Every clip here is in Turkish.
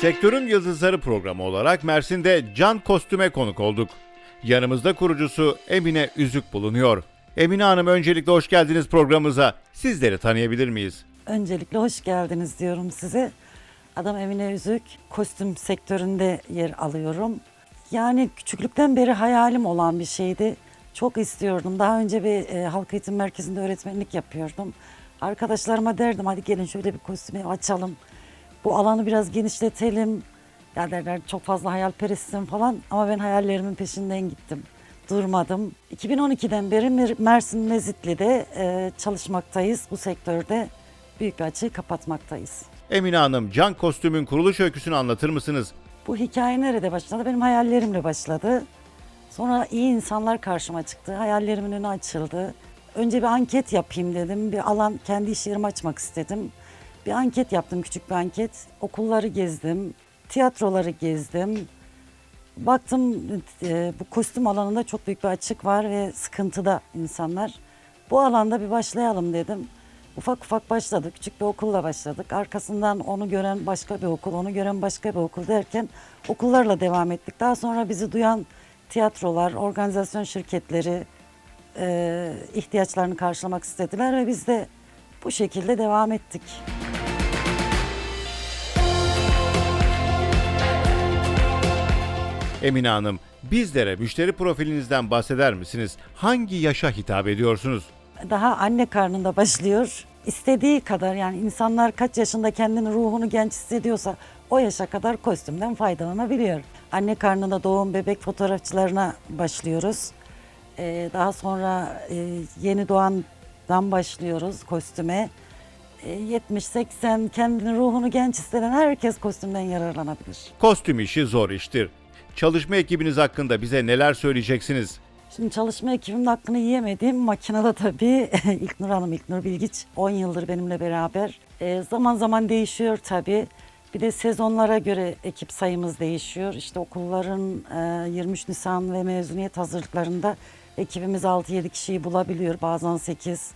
Sektörün Yıldızları programı olarak Mersin'de Can Kostüm'e konuk olduk. Yanımızda kurucusu Emine Üzük bulunuyor. Emine Hanım öncelikle hoş geldiniz programımıza. Sizleri tanıyabilir miyiz? Öncelikle hoş geldiniz diyorum size. Adım Emine Üzük. Kostüm sektöründe yer alıyorum. Yani küçüklükten beri hayalim olan bir şeydi. Çok istiyordum. Daha önce bir e, halk eğitim merkezinde öğretmenlik yapıyordum. Arkadaşlarıma derdim hadi gelin şöyle bir kostümü açalım. Bu alanı biraz genişletelim. Ya derler çok fazla hayalperestsin falan ama ben hayallerimin peşinden gittim. Durmadım. 2012'den beri Mer- Mersin Mezitli'de e, çalışmaktayız. Bu sektörde büyük bir açığı kapatmaktayız. Emine Hanım, Can Kostüm'ün kuruluş öyküsünü anlatır mısınız? Bu hikaye nerede başladı? Benim hayallerimle başladı. Sonra iyi insanlar karşıma çıktı. Hayallerimin önü açıldı. Önce bir anket yapayım dedim. Bir alan, kendi iş yerimi açmak istedim. Bir anket yaptım, küçük bir anket. Okulları gezdim, tiyatroları gezdim. Baktım e, bu kostüm alanında çok büyük bir açık var ve sıkıntıda insanlar. Bu alanda bir başlayalım dedim. Ufak ufak başladık. Küçük bir okulla başladık. Arkasından onu gören başka bir okul, onu gören başka bir okul derken okullarla devam ettik. Daha sonra bizi duyan tiyatrolar, organizasyon şirketleri e, ihtiyaçlarını karşılamak istediler ve biz de bu şekilde devam ettik. Emine Hanım, bizlere müşteri profilinizden bahseder misiniz? Hangi yaşa hitap ediyorsunuz? daha anne karnında başlıyor. İstediği kadar yani insanlar kaç yaşında kendini ruhunu genç hissediyorsa o yaşa kadar kostümden faydalanabiliyor. Anne karnında doğum bebek fotoğrafçılarına başlıyoruz. Ee, daha sonra e, yeni doğandan başlıyoruz kostüme. Ee, 70-80 kendini ruhunu genç hisseden herkes kostümden yararlanabilir. Kostüm işi zor iştir. Çalışma ekibiniz hakkında bize neler söyleyeceksiniz? Şimdi çalışma ekibimin hakkını yiyemediğim makinede tabii İlknur Hanım, İlknur Bilgiç 10 yıldır benimle beraber. Ee, zaman zaman değişiyor tabii. Bir de sezonlara göre ekip sayımız değişiyor. İşte okulların e, 23 Nisan ve mezuniyet hazırlıklarında ekibimiz 6-7 kişiyi bulabiliyor. Bazen 8.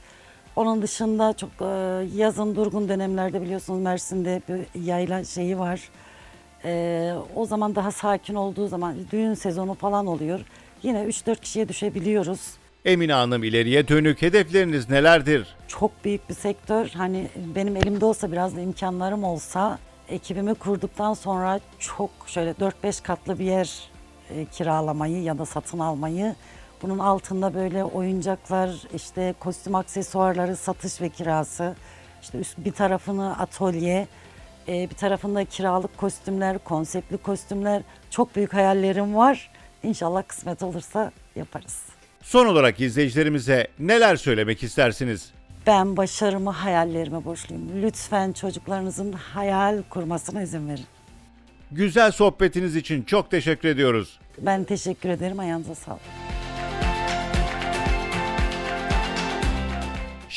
Onun dışında çok e, yazın durgun dönemlerde biliyorsunuz Mersin'de bir yayla şeyi var. Ee, o zaman daha sakin olduğu zaman düğün sezonu falan oluyor. Yine 3-4 kişiye düşebiliyoruz. Emine Hanım ileriye dönük hedefleriniz nelerdir? Çok büyük bir sektör. Hani benim elimde olsa biraz da imkanlarım olsa ekibimi kurduktan sonra çok şöyle 4-5 katlı bir yer e, kiralamayı ya da satın almayı bunun altında böyle oyuncaklar, işte kostüm aksesuarları satış ve kirası, işte üst bir tarafını atölye, e, bir tarafında kiralık kostümler, konseptli kostümler. Çok büyük hayallerim var. İnşallah kısmet olursa yaparız. Son olarak izleyicilerimize neler söylemek istersiniz? Ben başarımı hayallerime borçluyum. Lütfen çocuklarınızın hayal kurmasına izin verin. Güzel sohbetiniz için çok teşekkür ediyoruz. Ben teşekkür ederim. Ayağınıza sağlık.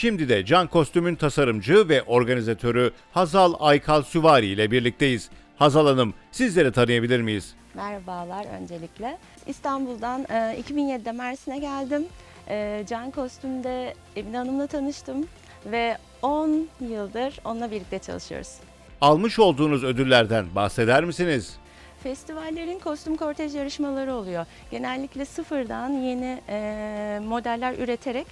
Şimdi de Can Kostüm'ün tasarımcı ve organizatörü Hazal Aykal Süvari ile birlikteyiz. Hazal Hanım, sizleri tanıyabilir miyiz? Merhabalar öncelikle. İstanbul'dan e, 2007'de Mersin'e geldim. E, Can Kostüm'de Emine Hanım'la tanıştım ve 10 yıldır onunla birlikte çalışıyoruz. Almış olduğunuz ödüllerden bahseder misiniz? Festivallerin kostüm kortej yarışmaları oluyor. Genellikle sıfırdan yeni e, modeller üreterek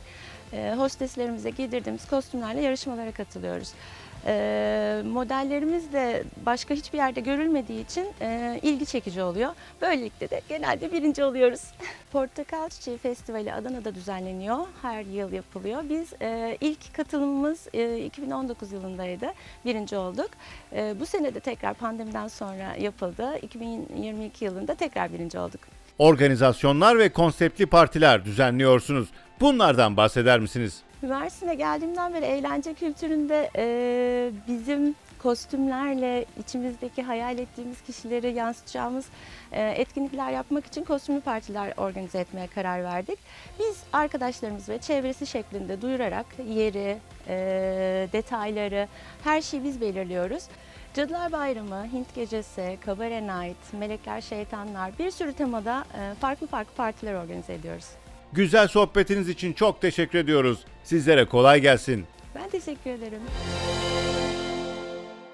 e, hosteslerimize giydirdiğimiz kostümlerle yarışmalara katılıyoruz. E, modellerimiz de başka hiçbir yerde görülmediği için e, ilgi çekici oluyor. Böylelikle de genelde birinci oluyoruz. Portakal Çiçeği Festivali Adana'da düzenleniyor. Her yıl yapılıyor. Biz e, ilk katılımımız e, 2019 yılındaydı. Birinci olduk. E, bu sene de tekrar pandemiden sonra yapıldı. 2022 yılında tekrar birinci olduk. Organizasyonlar ve konseptli partiler düzenliyorsunuz. Bunlardan bahseder misiniz? Mersin'e geldiğimden beri eğlence kültüründe e, bizim kostümlerle içimizdeki hayal ettiğimiz kişileri yansıtacağımız e, etkinlikler yapmak için kostümlü partiler organize etmeye karar verdik. Biz arkadaşlarımız ve çevresi şeklinde duyurarak yeri, e, detayları, her şeyi biz belirliyoruz. Cadılar Bayramı, Hint Gecesi, Kabare Night, Melekler Şeytanlar bir sürü temada e, farklı farklı partiler organize ediyoruz. Güzel sohbetiniz için çok teşekkür ediyoruz. Sizlere kolay gelsin. Ben teşekkür ederim.